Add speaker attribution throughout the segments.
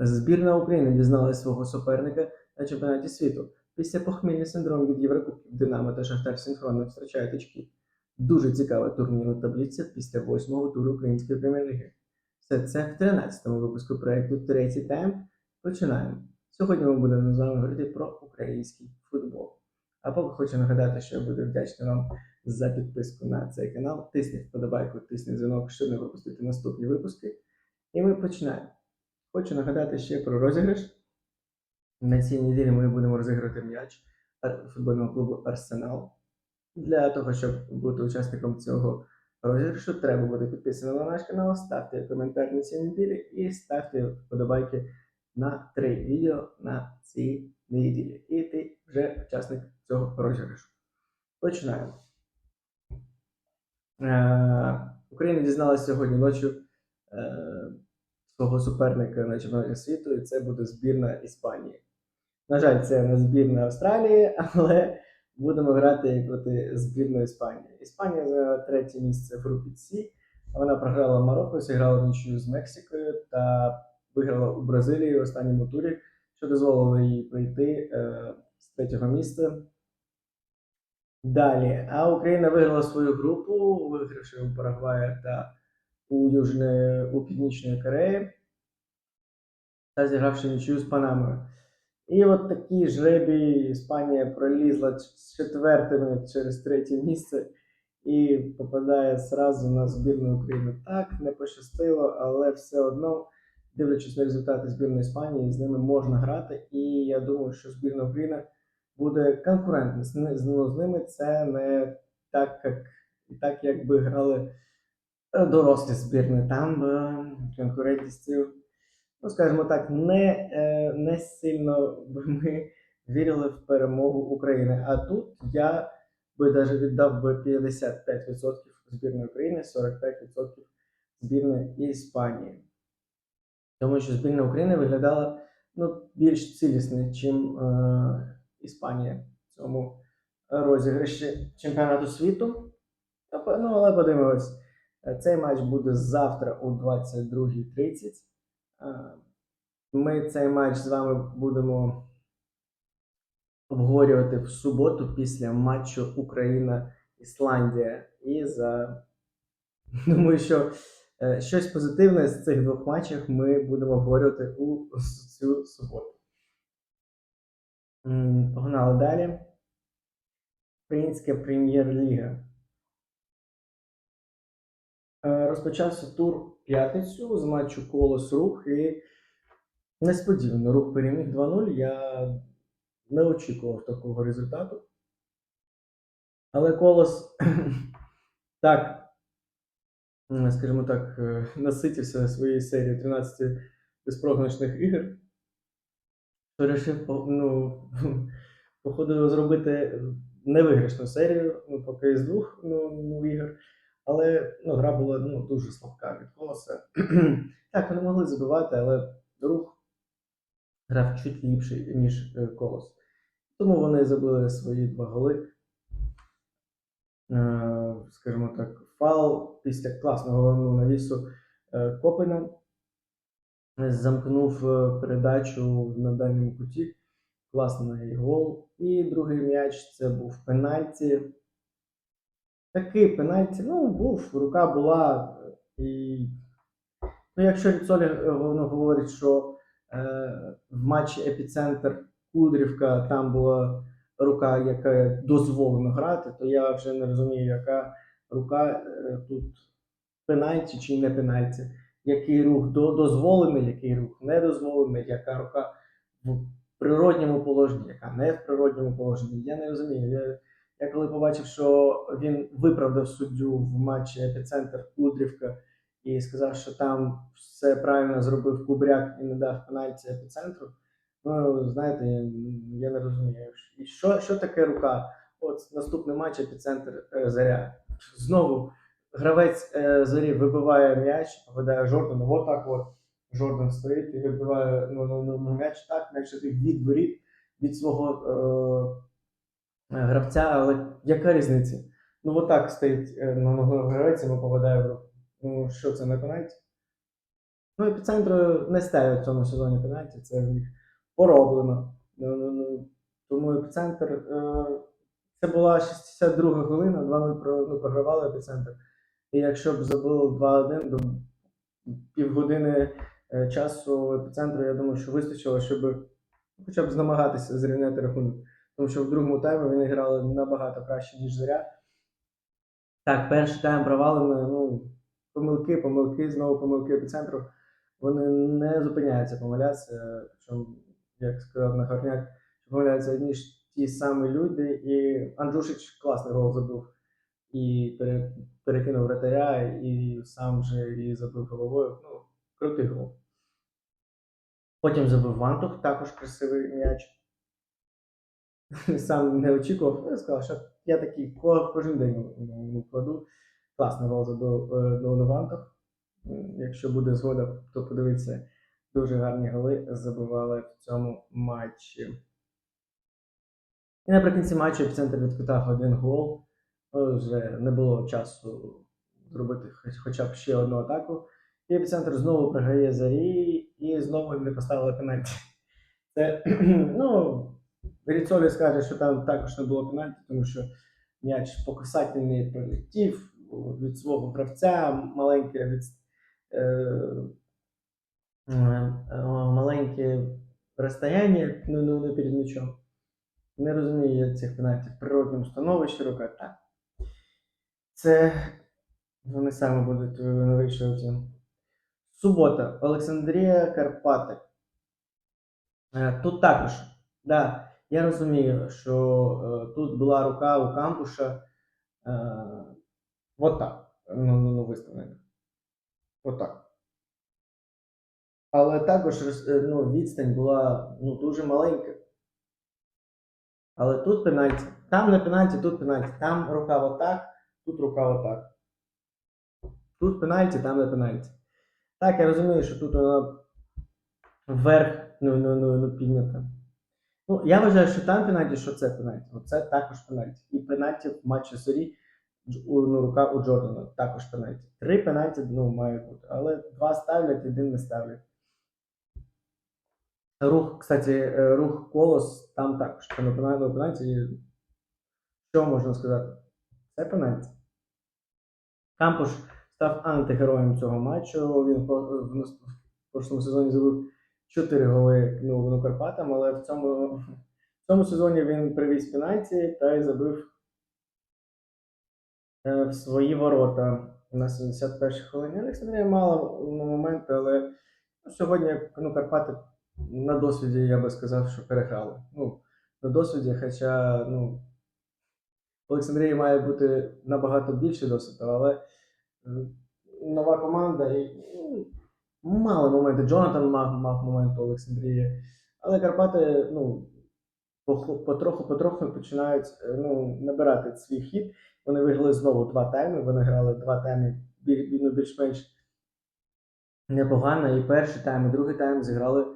Speaker 1: Збірна України дізналась свого суперника на чемпіонаті світу. Після похмільний синдром від Єврокубків Динамо та Шахтар синхронно втрачають очки. Дуже цікава турнірна таблиця після восьмого туру Української прем'єр-ліги. Все це в 13-му випуску проєкту Третій тайм. Починаємо. Сьогодні ми будемо з вами говорити про український футбол. А поки хочу нагадати, що я буду вдячний вам за підписку на цей канал. Тисніть вподобайку, тисніть дзвінок, щоб не пропустити наступні випуски. І ми починаємо. Хочу нагадати ще про розіграш. На цій неділі ми будемо розіграти м'яч футбольного клубу Арсенал. Для того, щоб бути учасником цього розіграшу, треба бути підписаним на наш канал, ставте коментар на цій неділі і ставте вподобайки на три відео на цій неділі. І ти вже учасник цього розіграшу. Починаємо. Е, Україна дізналася сьогодні ночі е, свого суперника на чемпіонаті світу, і це буде збірна Іспанії. На жаль, це не збірна Австралії, але будемо грати проти збірної Іспанії. Іспанія зайняла третє місце в групі С. Вона програла Марокко, зіграла нічию з Мексикою та виграла у Бразилії в останньому турі, що дозволило їй прийти е, з третього місця. Далі. А Україна виграла свою групу, вигравши у Парагвая та у, Южне, у Північної Кореї та зігравши нічию з Панамою. І от такі жребі Іспанія пролізла з четвертими через третє місце і попадає зразу на збірну України. Так, не пощастило, але все одно, дивлячись на результати збірної Іспанії, з ними можна грати. І я думаю, що збірна України буде конкурентна. З, ну, ними це не так, як, так якби грали е, дорослі збірні. Там е, конкурентність ну скажімо так, не, е, не сильно би ми вірили в перемогу України. А тут я би навіть віддав би 55% збірної України, 45% збірної Іспанії. Тому що збірна України виглядала ну, більш цілісно, ніж е, Іспанія в цьому розіграші чемпіонату світу. Ну, але подивимось, цей матч буде завтра о 22.30. Е, Ми цей матч з вами будемо обговорювати в суботу після матчу Україна-Ісландія. І за думаю, що е, щось позитивне з цих двох матчів ми будемо обговорювати у цю суботу. Погнали далі. Українська прем'єр-ліга. Е, Розпочався тур п'ятницю з матчу Колос Рух і несподівано рух переміг 2-0. Я не очікував такого результату. Але Колос так, скажімо так, е, наситився своєю серією 13 безпрограшних ігор. То вирішив, ну, походу, зробити невиграшну серію, ну, поки з двох ну, ну, ігор. Але ну, гра була ну, дуже слабка від колоса. так, вони могли забивати, але рух грав чуть ліпше, ніж е, колос. Тому вони забили свої два голи. Е, скажімо так, фал після класного навісу е, Копена замкнув передачу на дальньому куті. Класний гол. І другий м'яч це був пенальті. Такий пенальті, ну, був, рука була. е, І... Ну, якщо Ріцолі е, говорить, що е, в матчі Епіцентр Кудрівка там була рука, яка дозволено грати, то я вже не розумію, яка рука е, тут пенальті чи не пенальті. Який рух до- дозволений, який рух не дозволений, яка рука в природньому положенні, яка не в природньому положенні. Я не розумію. Я, я коли побачив, що він виправдав суддю в матчі Епіцентр Кудрівка і сказав, що там все правильно зробив Кубряк і не дав пенальті епіцентру. Ну, знаєте, я, не розумію. І що, що таке рука? От наступний матч епіцентр е, заря. Знову гравець е, зорі вибиває м'яч, попадає Жордану. От так от Жордан стоїть і вибиває ну, ну, ну, м'яч так, м'яч від воріт від свого е, гравця, але яка різниця? Ну, отак стоїть е, ну, ну, гравець і попадає в руку. Ну, що це на пенальті? Ну, епіцентру не ставлять в цьому сезоні пенальті, це в них пороблено. Ну, ну, ну, Тому епіцентр. Е, це була 62 хвилина, 2-0 ну, програвали епіцентр. І якщо б забили 2-1 до півгодини е, часу епіцентру, я думаю, що вистачило, щоб хоча б намагатися зрівняти рахунок. Тому що в другому таймі вони грали набагато краще, ніж зоря. Так, перший тайм провалений, ну, помилки, помилки, знову помилки епіцентру. Вони не зупиняються помилятися. Причому, як сказав Нагорняк, помиляються одні ж ті самі люди, і Андрушич класний гол забив. І перекинув вратаря, і сам же і забив головою. Ну, крутий гол. Потім забив Вантух, також красивий м'яч. Сам не очікував, я сказав, що я такий кожен день ну, кладу. Класний гол забив е, Дону Якщо буде згода, то подивіться, дуже гарні голи забивали в цьому матчі. І наприкінці матчу епіцентр відквитав один гол. Ну, Вже не було часу зробити хоча б ще одну атаку. І епіцентр знову програє зарі, і знову не поставили пенальті. Це, ну, Ріцолі скаже, що там також не було пенальті, тому що м'яч по касательній прилетів від свого гравця, маленьке від, е, е, маленьке розстояння ну, ну, не перед м'ячом. Не розумію я цих пенальтів. В природньому становищі рука так. Це вони самі будуть вирішувати. Субота. Олександрія Карпати. Е, Тут також, да, я розумію, що е, тут була рука у кампуша. Е, вот так. Ну, ну, ну виставлена. Вот так. Але також е, ну, відстань була ну, дуже маленька. Але тут пенальті. Там не пенальті, тут пенальті. Там рука отак, тут рука отак. Тут пенальті, там не пенальті. Так, я розумію, що тут вона вверх ну, ну, ну, ну, піднята. Ну, я вважаю, що там пенальті, що це пенальті. Оце також пенальті. І пенальті в матчі Сорі, у- ну, рука у Джордана також пенальті. Три пенальті ну, має бути, але два ставлять, один не ставлять. Рух, кстати, е, рух колос там також. Тому пенальті, пенальті. Що можна сказати? Це пенальті. Кампуш став антигероєм цього матчу. Він в прошлому сезоні забив 4 голи ну, Карпатам, але в цьому, в цьому сезоні він привіз пенальті та й забив е, в свої ворота на 71-й хвилині. Олександрія мала ну, моменти, але ну, сьогодні ну, Карпати на досвіді, я би сказав, що переграли. Ну, на досвіді, хоча ну, Олександрії має бути набагато більше досвіду, але нова команда і ну, мали моменти. Джонатан мав, мав моменти у Олександрії. Але Карпати, ну, потроху-потроху починають е, ну, набирати свій хід. Вони виграли знову два тайми. Вони грали два тайми ну, більш-менш непогано. І перший тайм, і другий тайм зіграли,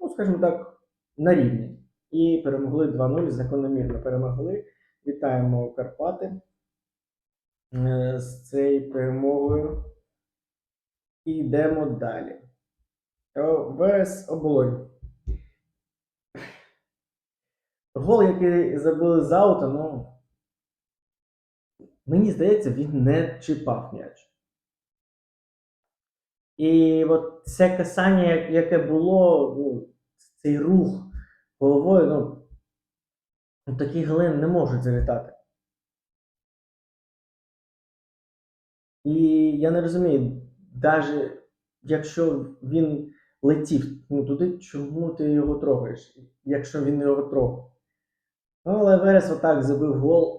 Speaker 1: ну, скажімо так, на рівні. І перемогли 2-0, закономірно перемогли. Вітаємо Карпати е, з цією перемогою. І йдемо далі. О, ВС Оболонь. Гол, який забили з аута, ну. Мені здається, він не чіпав м'яч. І от це касання, яке було, ну, цей рух головою, ну, ну, такі голи не можуть залітати. І я не розумію, навіть якщо він летів ну, туди, чому ти його трогаєш, якщо він його трогав. Ну, але Верес отак забив гол.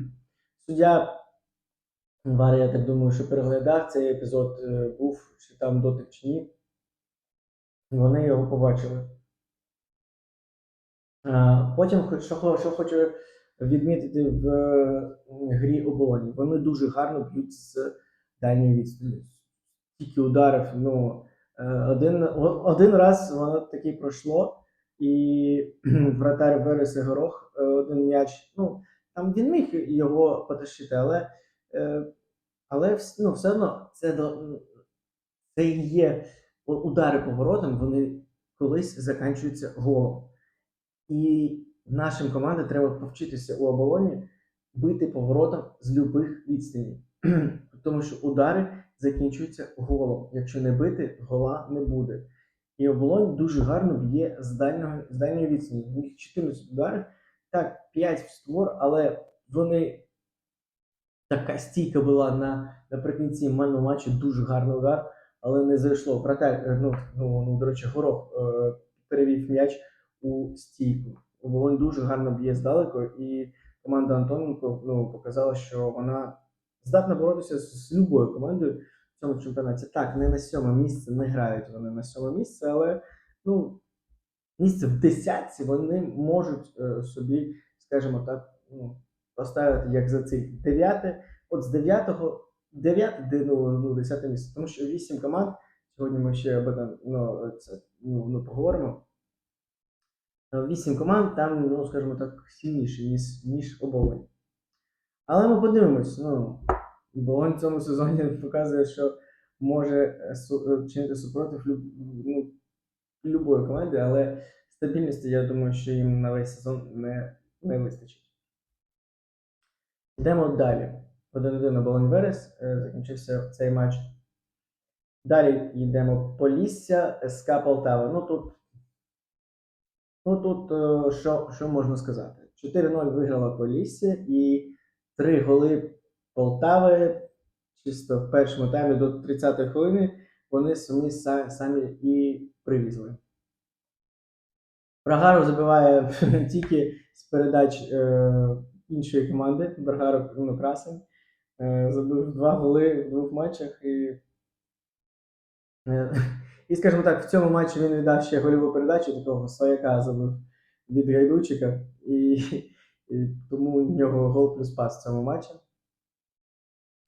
Speaker 1: Суддя Вар, я так думаю, що переглядав цей епізод, е, був чи там дотик чи ні. Вони його побачили. Потім, що, що хочу відмітити в е, грі оболоні. Вони дуже гарно б'ють з дальньої відстані. Тільки ударів. Ну, е, один, один раз воно таки пройшло, і вратар Верес Горох е, один м'яч. Ну, там він міг його потащити, але, е, але ну, все одно це, це є удари поворотом, вони колись закінчуються голом. І нашим командам треба повчитися у оболоні бити поворотом з любих відстаней. Тому що удари закінчуються голом. Якщо не бити, гола не буде. І оболонь дуже гарно б'є з дальнього з дальньої відстані. У них 14 ударів, так, 5 в створ, але вони така стійка була на наприкінці мену матчу, дуже гарний удар, але не зайшло. Проте, ну, ну, ну, до речі, горох е, перевів м'яч у стійку. Оболонь дуже гарно б'є здалеку, і команда Антоненко ну, показала, що вона здатна боротися з, любою командою в цьому чемпіонаті. Так, не на сьоме місце, не грають вони на сьоме місце, але ну, місце в десятці вони можуть е, собі, скажімо так, ну, поставити як за цей дев'яте, от з дев'ятого, дев'яте, де, ну, ну, десяте місце. Тому що вісім команд, сьогодні ми ще об этом, ну, це, ну, ну, поговоримо. Вісім команд, там, ну, скажімо так, сильніші, ніж, ніж оболонь. Але ми подивимось, ну, оболонь в цьому сезоні показує, що може е, е, чинити супротив ну, любої команди, але стабільності, я думаю, що їм на весь сезон не, не вистачить. Йдемо далі. 1-1 оболонь Верес, е, закінчився цей матч. Далі йдемо Полісся, СК Полтава. Ну тут, ну, тут що, що можна сказати? 4-0 виграла Полісся і 3 голи Полтави чисто в першому таймі до 30-ї хвилини вони самі, самі і привізли. Брагаров забиває тільки з передач е, іншої команди. Брагаров ну, красень. Е, забив два голи в двох матчах. І, е, і, скажімо так, в цьому матчі він віддав ще гольову передачу такого свояка забив від Гайдучика. І, і тому у нього гол плюс пас в цьому матчі.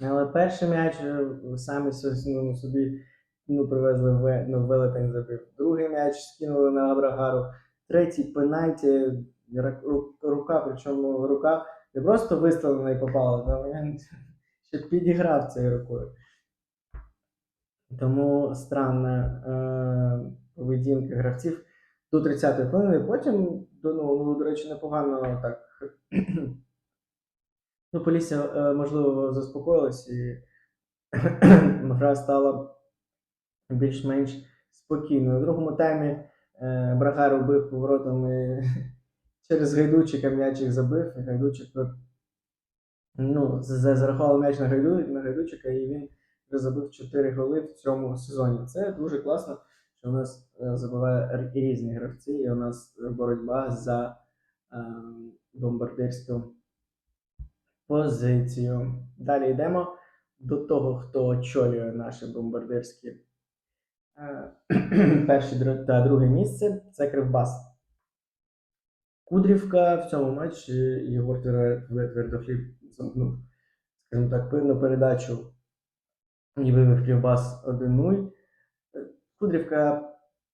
Speaker 1: Але перший м'яч е, самі ну, собі ну, привезли в ну, велетень забив. Другий м'яч скинули на Абрагару. Третій пенальті, рука, причому рука не просто виставлена і попала, та він ще підіграв цією рукою. Тому странна е, поведінка гравців до 30-ї хвилини. Потім, до- ну, ну, до речі, непогано так. Ну, Полісся, е, можливо, заспокоїлась і гра стала більш-менш спокійною. У другому таймі е, Брагар бив поворотами через Гайдучика м'ячик забив. і Гайдучик ну, за- зарахували м'яч на, Гайду, на Гайдучика, і він забив 4 голи в цьому сезоні. Це дуже класно, що у нас е, забиває різні гравці, і у нас боротьба за е, бомбардирську позицію. Далі йдемо до того, хто очолює наше бомбардирське е, перше та друге місце. Це Кривбас. Кудрівка в цьому матчі Єгор Твер- Твер- Твердохліб замкнув, скажімо так, певну передачу і вивів Кривбас 1-0. Е, Кудрівка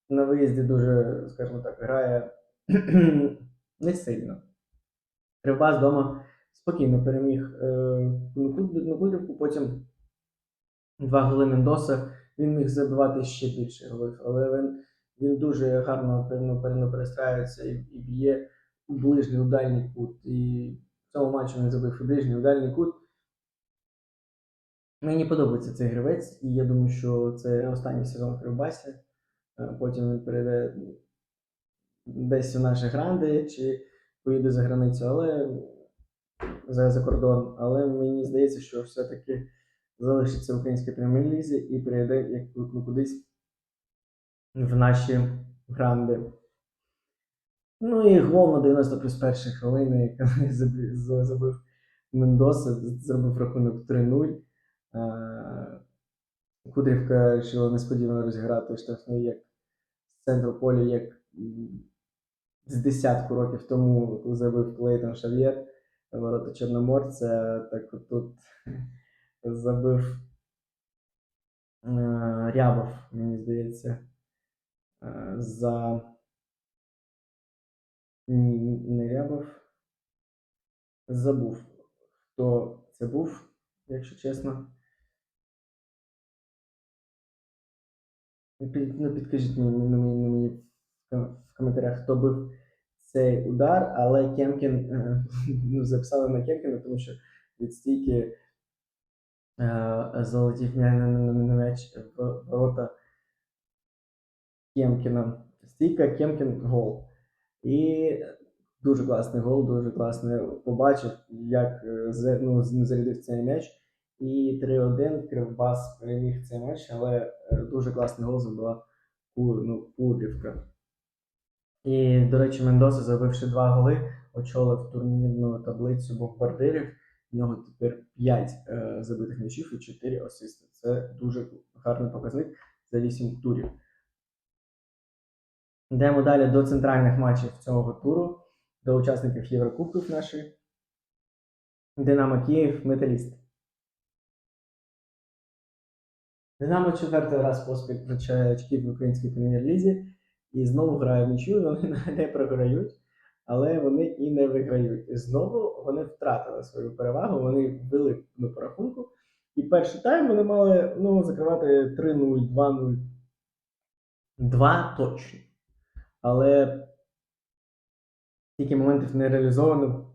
Speaker 1: на виїзді дуже, скажімо так, грає не сильно. Кривбас вдома спокійно переміг е, потім два голи Мендоса. Він міг забивати ще більше голів, але він, він дуже гарно певно, певно перестраюється і, і б'є у ближній у дальній кут. І в цьому матчі він забив і ближній у дальній кут. Мені подобається цей гравець, і я думаю, що це останній сезон в Кривбасі. Е, Потім він перейде десь у наші гранди чи поїде за границю, але за, за кордон. Але мені здається, що все-таки залишиться в українській прем'єр-лізі і перейде як ну, кудись в наші гранди. Ну і гол на 90 плюс перші хвилини, коли забив, Мендоса, зробив рахунок 3-0. Е, Кудрівка вирішила несподівано розіграти штрафний як з центру поля, як з десятку років тому, коли забив Клейтон Шав'єр, ворота Чорноморця. Так тут забив е, Рябов, мені здається, е, за ні, не Рябов. Забув, хто це був, якщо чесно. Ну, підкажіть мені, мені, мені, мені в коментарях, хто бив цей удар, але Кемкін е, ну, записали на Кемкіна, тому що від стійки е, залетів м'яч в ворота Кемкіна. Стійка Кемкін гол. І дуже класний гол, дуже класний. Побачив, як е, ну, зарядив цей м'яч. І 3-1 Кривбас переміг цей матч, але дуже класний гол забила ну, Кудрівка. І, до речі, Мендоса, забивши два голи, очолив турнірну таблицю бомбардирів. В нього тепер 5 е, забитих м'ячів і 4 асисти. Це дуже гарний показник за 8 турів. Йдемо далі до центральних матчів цього туру, до учасників Єврокубків нашої. Динамо Київ, Металіст. Динамо четвертий раз поспіль втрачає очки в українській прем'єр-лізі і знову грає нічию, вони не програють, але вони і не виграють. І знову вони втратили свою перевагу, вони ввели ну, по рахунку. І перший тайм вони мали ну, закривати 3-0, 2-0. 2 точно. Але стільки моментів не реалізовано.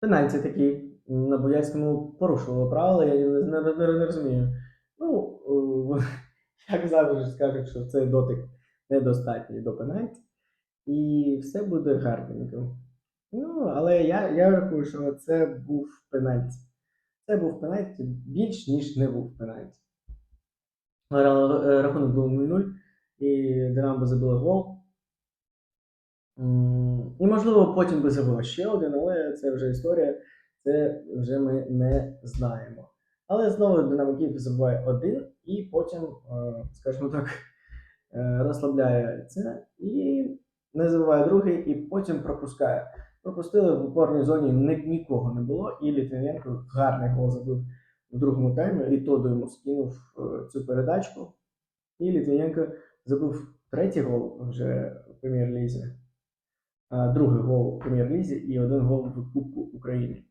Speaker 1: Пенальті такі на Бояльському порушували правила, я не, не, не, не розумію. Ну, е, як завжди скажуть, що цей дотик недостатній до пенальті, і все буде гарненько. Ну, але я, я рахую, що це був пенальті. Це був пенальті більш, ніж не був пенальті. Рахунок був 0-0, і Динамо забило гол. І, можливо, потім би забило ще один, але це вже історія, це вже ми не знаємо. Але знову Динамо Київ забуває один, і потім, е, скажімо так, е, розслабляється і не забуває другий, і потім пропускає. Пропустили в опорній зоні ні- нікого не було, і Літвіненко гарний гол забив в другому таймі, і Тодо йому скинув е, цю передачку. І Літвіненко забив третій гол вже в прем'єр-лізі, другий гол у прем'єр-лізі і один гол в Кубку України.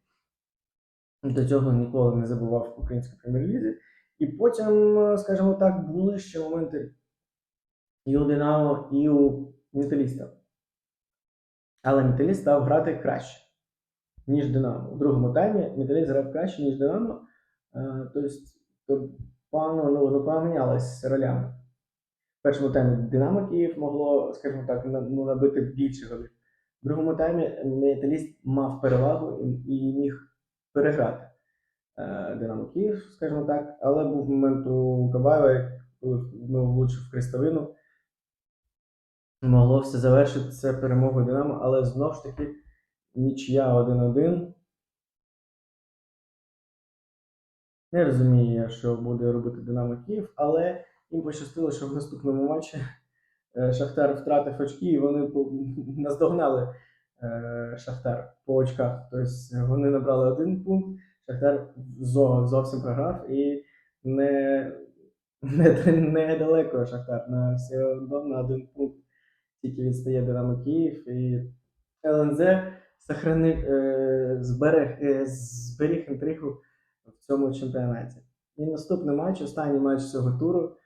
Speaker 1: До цього ніколи не забував в українській прем'єр-лізі. І потім, е, скажімо так, були ще моменти і у Динамо, і у Металіста. Але Металіст став грати краще, ніж Динамо. У другому таймі Металіст грав краще, ніж Динамо. Е, Тобто, то ну, ну, помінялись ролями. В першому таймі Динамо Київ могло, скажімо так, ну, набити більше голів. В другому таймі Металіст мав перевагу і міг переграти е, Динамо Київ, скажімо так. Але був момент у Кабаєва, як ну, влучив в крестовину. Могло все завершитися перемогою Динамо, але знову ж таки нічия 1-1. Не розумію що буде робити Динамо Київ, але їм пощастило, що в наступному матчі е, Шахтар втратив очки, і вони наздогнали Шахтар по очках. Тобто вони набрали один пункт, Шахтар зовсім програв і не, не, недалеко Шахтар на все одно на один пункт тільки відстає Динамо Київ і ЛНЗ сохранив, е, зберег, е, зберіг інтригу в цьому чемпіонаті. І наступний матч, останній матч цього туру,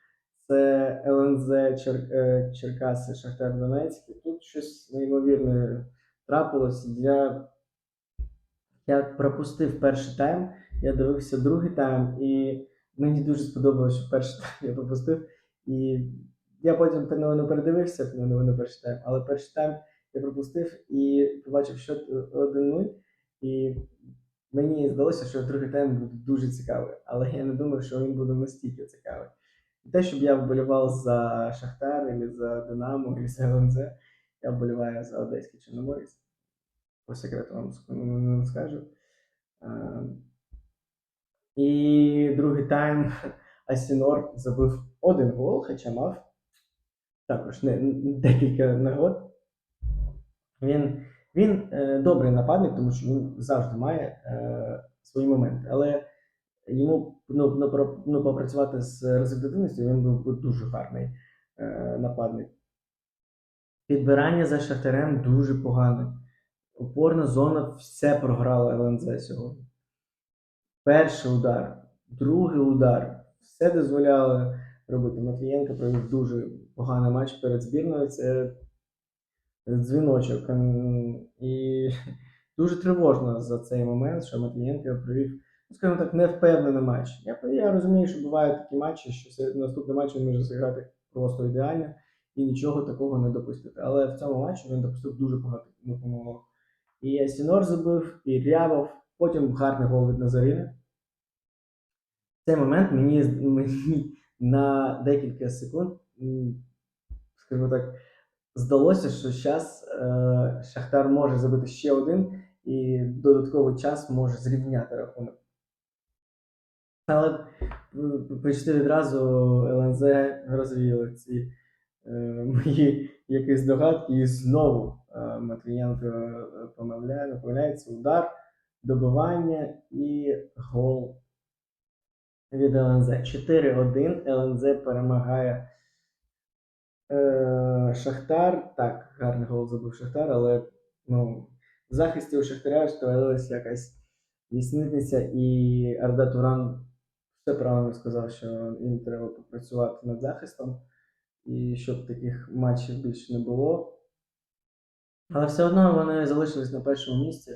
Speaker 1: це ЛНЗ Чер, е, Черкаси Шахтар Донецьк. І Тут щось неймовірне трапилось. Я, я пропустив перший тайм, я дивився другий тайм, і мені дуже сподобалося, що перший тайм я пропустив. І я потім новину передивився новину перший тайм, але перший тайм я пропустив і побачив счет 1-0. І мені здалося, що другий тайм буде дуже цікавий, але я не думав, що він буде настільки цікавий. Не те, щоб я вболівав за Шахтар, або за Динамо, або за ЛНЗ, я вболіваю за Одеський Чорноморець. По секрету вам не скажу. І другий тайм Асінор забив один гол, хоча мав також не, декілька нагод. Він, він е, добрий нападник, тому що він завжди має е, свої моменти. Але йому ну, ну, попрацювати з результативністю, він був дуже гарний е, нападник. Підбирання за Шахтарем дуже погане. Опорна зона все програла ЛНЗ сьогодні. Перший удар, другий удар, все дозволяли робити. Матвієнко провів дуже поганий матч перед збірною. Це дзвіночок. Ем, І дуже тривожно за цей момент, що Матвієнко провів, ну, скажімо так, невпевнений матч. Я, я розумію, що бувають такі матчі, що наступний матч він може зіграти просто ідеально і нічого такого не допустити. Але в цьому матчі він допустив дуже багато помилок. І Сінор забив, і Рябов, потім гарний гол від Назаріни. В цей момент мені, мені на декілька секунд, скажімо так, здалося, що зараз е, Шахтар може забити ще один і додатковий час може зрівняти рахунок. Але почти відразу ЛНЗ розвіяли ці мої якісь догадки, і знову е, Матвієнко е, помиляє, помиляється удар, добивання і гол від ЛНЗ. 4-1 ЛНЗ перемагає е, Шахтар. Так, гарний гол забив Шахтар, але ну, в захисті у Шахтаря створилася якась лісниця, і Арда Туран все правильно сказав, що їм треба попрацювати над захистом, і щоб таких матчів більше не було. Але все одно вони залишились на першому місці.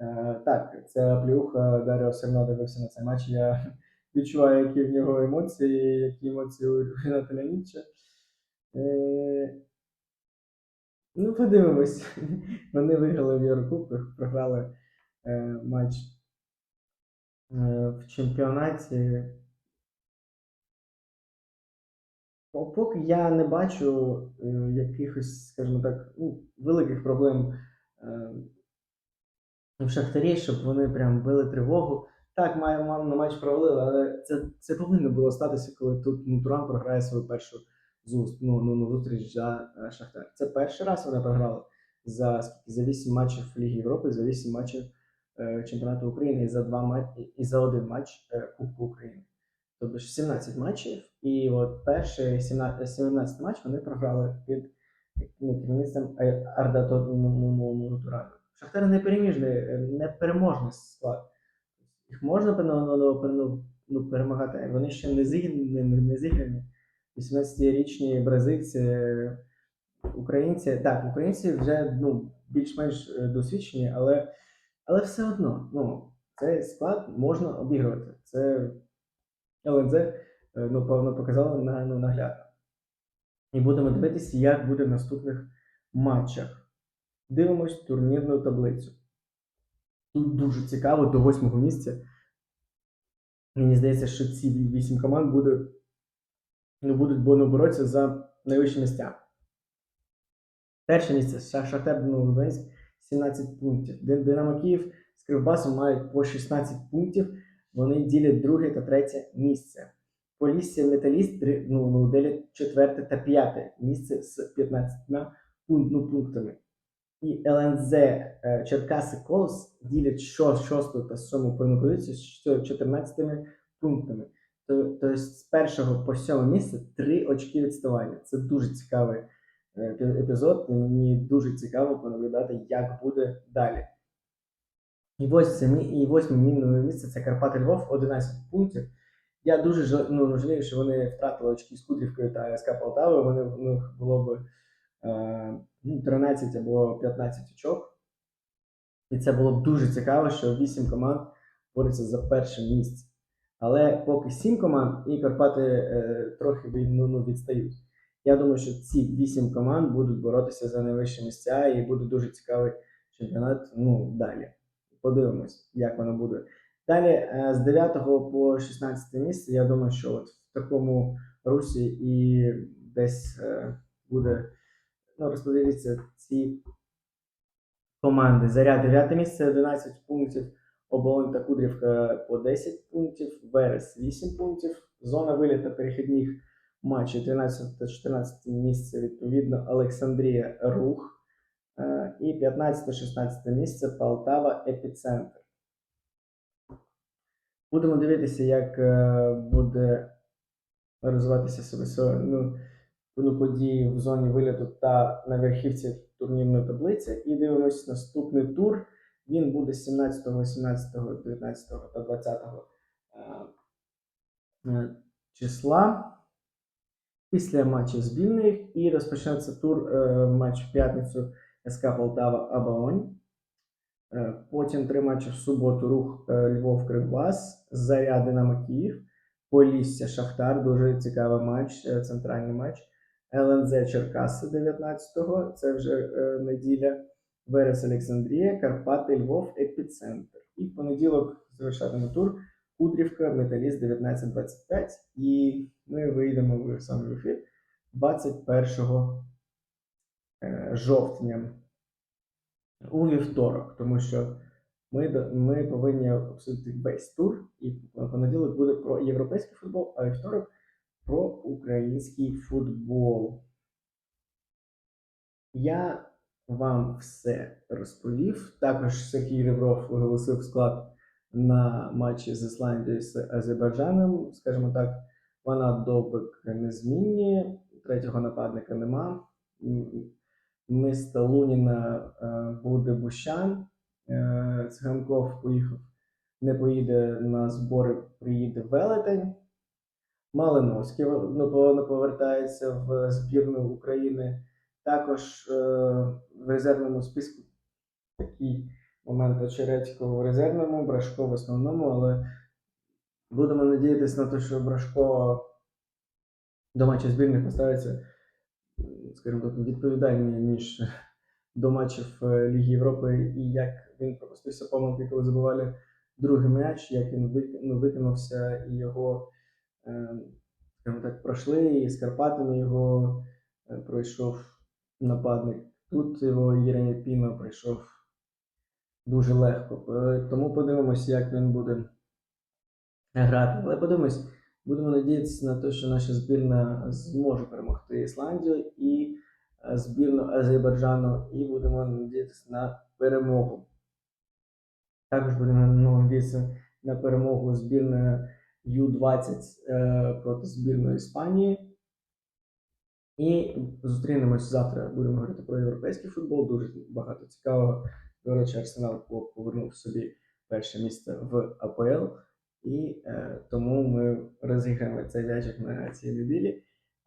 Speaker 1: Е, так, це плюха Даріо Серно дивився на цей матч. Я відчуваю, які в нього емоції, які емоції у Леонідовича. Е, ну, подивимось. Вони виграли в Єврокубках, програли е, матч в чемпіонаті. Поки я не бачу е, якихось, скажімо так, ну, великих проблем е, в Шахтарі, щоб вони прям били тривогу. Так, має мам на матч провалили, але це, це повинно було статися, коли тут ну, програє свою першу зус- ну, ну, зустріч за е, Шахтар. Це перший раз вони програли за за 8 матчів Ліги Європи, за 8 матчів е, чемпіонату України і за два і за один матч е, Кубку України. Тобто 17 матчів, і от перший 17, 17 матч вони програли під керівництвом Е- Арда Тот- ну, ну, ну, ну, Турану. Шахтар непереміжний, е, непереможний склад. Їх можна ну, ну, ну, ну, перемагати, вони ще не, не, не, не зіграні. 18-річні бразильці, е, українці. Так, українці вже ну, більш-менш е, досвідчені, але, але все одно ну, цей склад можна обігрувати. Це ЛНЗ е, ну, певно показало на, ну, наглядно. І будемо дивитися, як буде в наступних матчах. Дивимось турнірну таблицю. Тут дуже цікаво до восьмого місця. Мені здається, що ці вісім команд буде, ну, будуть бо- боротися за найвищі місця. Перше місце Ша- Шахтар ну, Донецьк 17 пунктів. Динамо Київ з Кривбасом мають по 16 пунктів. Вони ділять друге та третє місце. Полісся Металіст ну, ну, ділять четверте та п'яте місце з 15 пун- ну, пунктами. І ЛНЗ е, Черкаси Колос ділять шосту та сьому позицію з 14 пунктами. Тобто з першого по сьоме місце три очки відставання. Це дуже цікавий е, епізод. Мені дуже цікаво понаблюдати, як буде далі. І восьме, і мінне місце це Карпати Львов, 11 пунктів. Я дуже ну, жалію, що вони втратили очки з Кудрівкою та СК Полтави. Вони в них було б е, ну, 13 або 15 очок. І це було б дуже цікаво, що 8 команд борються за перше місце. Але поки 7 команд і Карпати е, трохи ну, ну, відстають. Я думаю, що ці 8 команд будуть боротися за найвищі місця і буде дуже цікавий чемпіонат ну, далі. Подивимось, як воно буде. Далі е, з 9 по 16 місце, я думаю, що от в такому русі і десь е, буде ну, розподіліться ці команди. Заря 9 місце, 11 пунктів, Оболонь та Кудрівка по 10 пунктів, Верес 8 пунктів, зона виліта перехідних матчів 13 та 14 місце, відповідно, Олександрія Рух і 15-16 місце Полтава Епіцентр. Будемо дивитися, як е, буде розвиватися ну, ну, події в зоні виліту та на верхівці турнірної таблиці. І дивимось наступний тур. Він буде 17, 18, 19 та 20 е, е, числа після матчів збірних і розпочнеться тур е, матч в п'ятницю СК Полтава Абаонь. Е, Потім три матчі в суботу рух е, Львов Кривбас, Заря Динамо Київ, Полісся Шахтар, дуже цікавий матч, е, центральний матч. ЛНЗ Черкаси 19-го, це вже неділя. Верес Олександрія, Карпати, Львов, Епіцентр. І в понеділок завершатиме тур Кудрівка, Металіст 19-25. І ми вийдемо в саме ефір 21 е, жовтня у вівторок, тому що ми, ми повинні обсудити весь тур, і понеділок буде про європейський футбол, а вівторок про український футбол. Я вам все розповів. Також Сергій Ребров оголосив склад на матчі з Ісландією з Азербайджаном. Скажімо так, вона Довбик незмінні, третього нападника нема. Міста Луніна е, буде Бущан. Е, Циганков поїхав, не поїде на збори, приїде Велетень. Малиновський ну, повертається в збірну України. Також е, в резервному списку такий момент Очередько в резервному, Брашко в основному, але будемо надіятися на те, що Брашко до матчів збірних поставиться, скажімо так, відповідальніше, ніж до матчів е, Ліги Європи, і як він пропустився помилки, коли забували другий м'яч, як він ну, викинувся і його, е, скажімо так, пройшли, і з Карпатами його е, пройшов нападник. Тут його Єремія Піно пройшов дуже легко. Тому подивимося, як він буде грати. Але подивимось, будемо надіятися на те, що наша збірна зможе перемогти Ісландію і е, збірну Азербайджану, і будемо надіятися на перемогу. Також будемо ну, надіятися на перемогу збірної Ю-20 е, проти збірної Іспанії. І зустрінемось завтра. Будемо говорити про європейський футбол. Дуже багато цікавого. До речі, Арсенал повернув собі перше місце в АПЛ. І е, тому ми розіграємо цей м'ячик на цій неділі.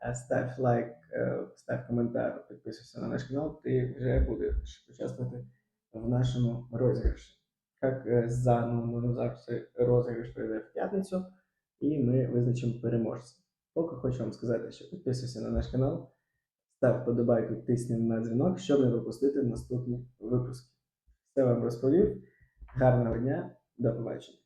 Speaker 1: Е, Став лайк, е, став коментар, підписуйся на наш канал, ти вже будеш участвувати в нашому розіграші. Як е, заново ну, завжди розіграш прийде в п'ятницю, і ми визначимо переможця. Поки хочу вам сказати, що підписуйся на наш канал, став вподобайку, тисни на дзвінок, щоб не пропустити наступні випуски. Все вам розповів. Гарного дня, до побачення.